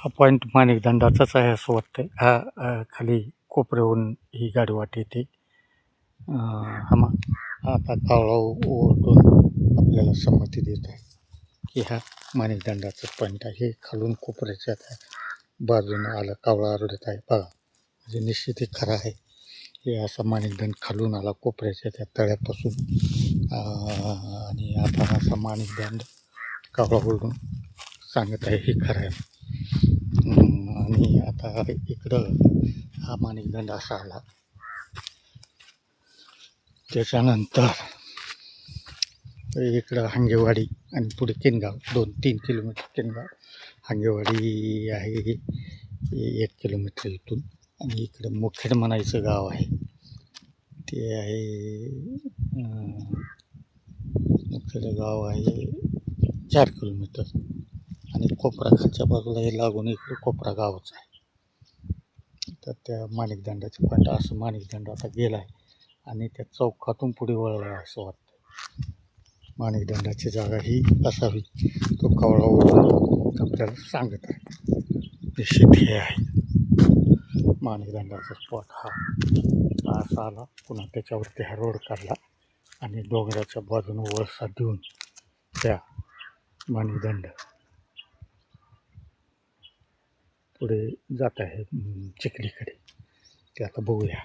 हा पॉईंट माणिकदंडाचाच आहे असं वाटतं हा खाली कोपऱ्याहून ही गाडी वाट येते. अ, हा आता कावळा ओरडून आपल्याला संमती देत आहे की हा माणिकदंडाचा पॉईंट आहे. हे खालून कोपऱ्याच्या त्या बाजूनं आलं कावळा आरडत आहे. बघा म्हणजे निश्चित हे खरं आहे. हे असा माणिकदंड खालून आला कोपऱ्याच्या त्या तळ्यापासून. आणि आता असा माणिकदंड कावळा ओरडून सांगत आहे हे खरं आहे. आणि आता इकडं हा माणिकदंड असा आला त्याच्यानंतर इकडं हांगेवाडी आणि पुढे किनगाव दोन तीन किलोमीटर किनगाव. हांगेवाडी आहे एक किलोमीटर इथून. आणि इकडं मुखेड म्हणायचं गाव आहे. ते आहे मुखेड गाव आहे चार किलोमीटर. म्हणजे आणि कोपरा खालच्या बाजूला हे लागून इकडे कोपरा गावच आहे. तर त्या माणिकदंडाच्या फाटा असं माणिकदंड आता गेला आहे आणि त्या चौकातून पुढे वळला आहे असं वाटतं माणिकदंडाची जागा ही असावी तो कावळा ओढून आपल्याला सांगत आहे. निश्चित हे आहे. माणिकदंडाचा स्पॉट हा हा असा आला पुन्हा त्याच्यावरती हा रोड काढला आणि डोंगराच्या बाजूने वळसा देऊन त्या माणिकदंड पुढे जात आहे चिखलीकडे. ते आता बघूया.